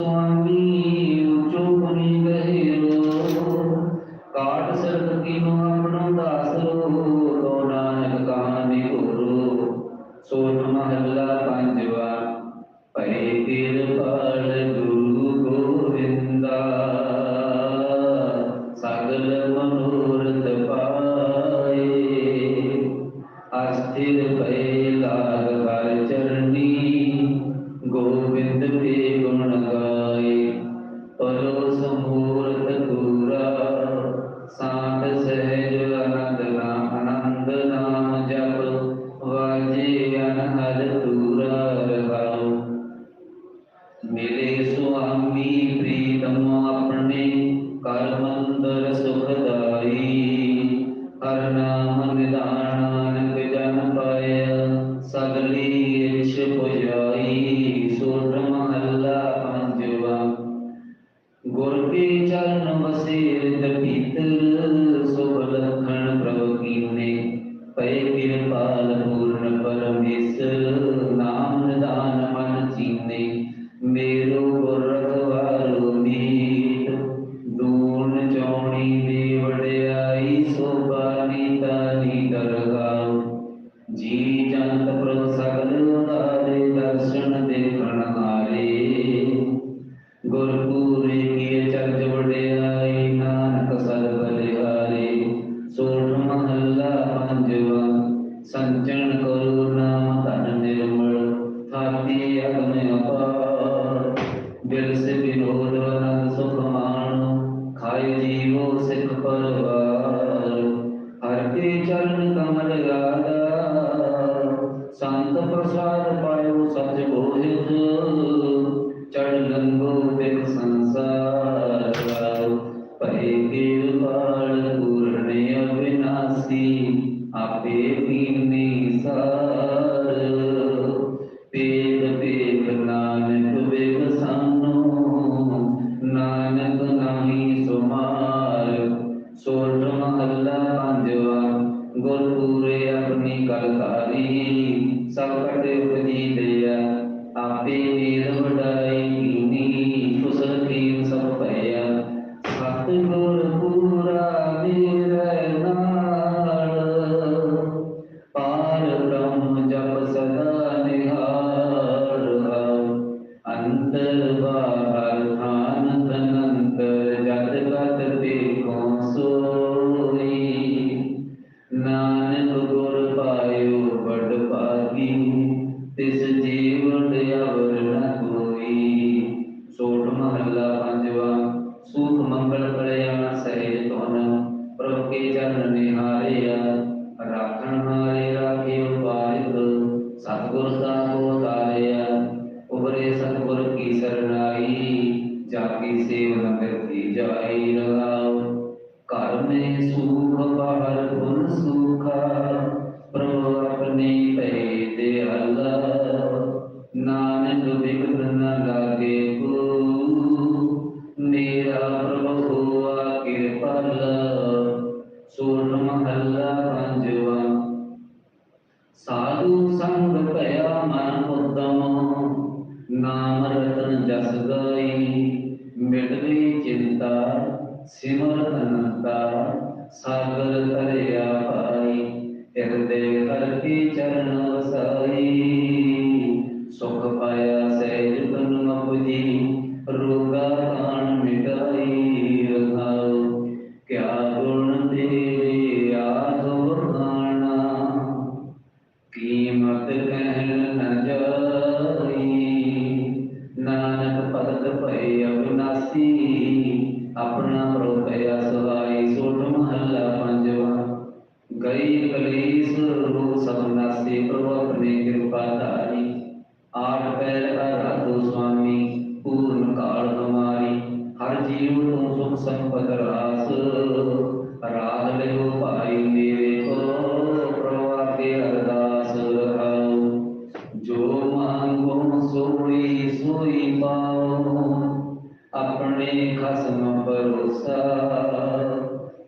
ਸੁਆਮੀ ਉਚੋ ਪੁਨੀ ਗਹਿਰੋ ਕਾਟ ਸਰਬ ਕੀਨੋ ਆਪਣੋ ਦਾਸਰੋ ਤੋ ਨਾਨਕ ਕਾਮੇ ਹੋਰੋ ਸੋਨ ਮਹੱਲਾ ਪੰਜਵਾ ਭਈ ਤਿਲ ਪਾਲ ਸੋ ਹਮੀ ਪ੍ਰੀਤਮ ਆਪਣੇ ਕਰਮੰਦਰ ਸੁਖਦਾਈ। ਹਰ ਨਾਮ ਨਿਦਾਨ الرحيم ਦਿਲ ਸਿਧਿ ਹੋਵ ਅਨੰਦ ਸੁਖ ਮਾਣ ਖਾਏ ਜੀਵੋ ਸਿਖ ਪਰਵਾਰ। ਹਰ ਕੇ ਚਰਨ ਕਮਲ ਗਾਦਾ ਸੰਤ ਪ੍ਰਸਾਦ ਪਾਇਓ ਸਚ ਬੋਹਿਤ। ਚੜ ਲੰਗੋ ਦਰਬਾਰ ਆਨੰਦ ਅਨੰਤ من داسبای कृपाधारी आप पैर आराधो स्वामी पूर्ण काल हमारी हर जीव नु सुख संपद रास राह लियो पाई मेरे को प्रवा के अरदास आओ जो मांगो सोई सोई पाओ अपने खसम भरोसा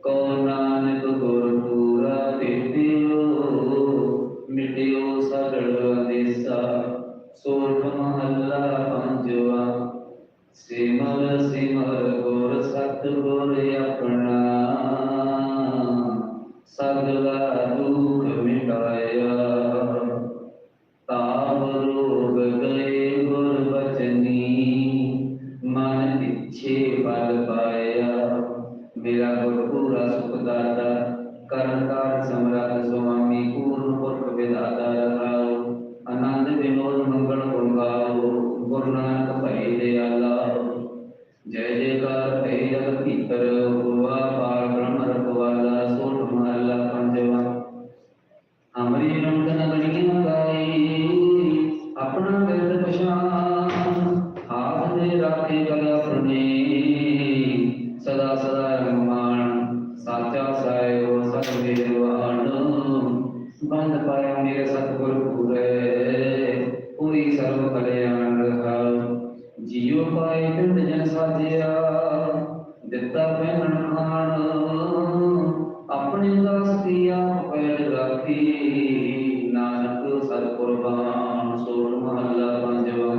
को ना ਜੈ ਜੈਕਾਰ ਹੈ ਜਗਤ ਭੀਤਰ ਗੁਰਵਾ ਪਾਰ ਜੀਉ ਪਾਏ ਪਿੰਡ ਜਨ ਸਾਜਿਆ, ਦਿੱਤਾ ਪਹਿਨਣ ਖਾਣ ਆਪਣੇ ਦਾਸ ਕੀ ਆਪ ਪੈਰ ਰਾਖੀ, ਨਾਨਕ ਸਤ ਕੁਰਬਾਨ ਸੋੜ ਮਹੱਲਾ ਪੰਜਵਾ।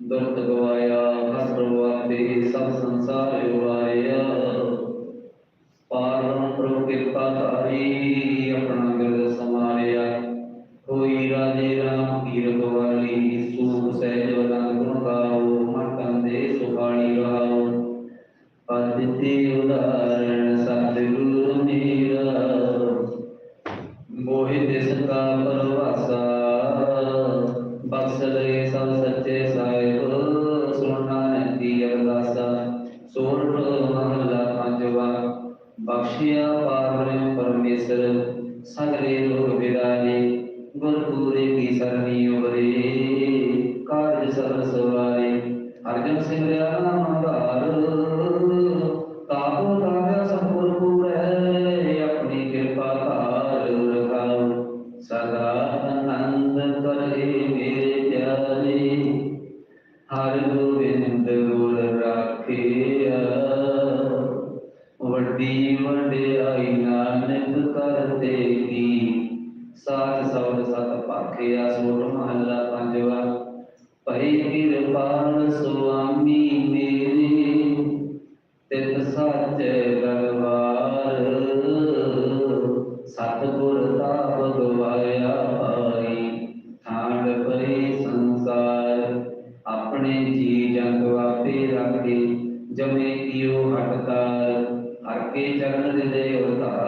ਦੁਰਤ ਕਾਰਜ ਸਰ ਸਵਾਰੇ, ਅਰਜਨ ਸਿੰਘ ਰਿਆ ਨਾਮ ਧਾਰ ਤਾਪੋ ਤਾਰਿਆ ਸਤਿਗੁਰ ਪੂਰੇ? ਆਪਣੀ ਕਿਰਪਾ ਧਾਰ ਰਖਾਉ ਸਦਾ ਆਨੰਦ ਕਰੇ ਮੇਰੇ ਪਿਆਰੇ। ਹਰ ਗੋਬਿੰਦ ਭਈ ਕਿਰਪਾਲ ਸੁਆਮੀ ਮੇਰੇ, ਤਿਤ ਸੱਚ ਦਰਬਾਰ। ਸਤਿਗੁਰ ਤਾ ਭਗਵਾਇਆ ਪਾਈ ਠਾਂਡ ਪਈ ਸੰਸਾਰ। ਆਪਣੇ ਜੀ ਜੰਗ ਵਾਪੇ ਰਾਖੇ, ਜਮੇ ਕੀਓ ਹਟਕਾਰ। ਹਰ ਕੇ ਚਰਨ ਦੇ ਉਤਾਰ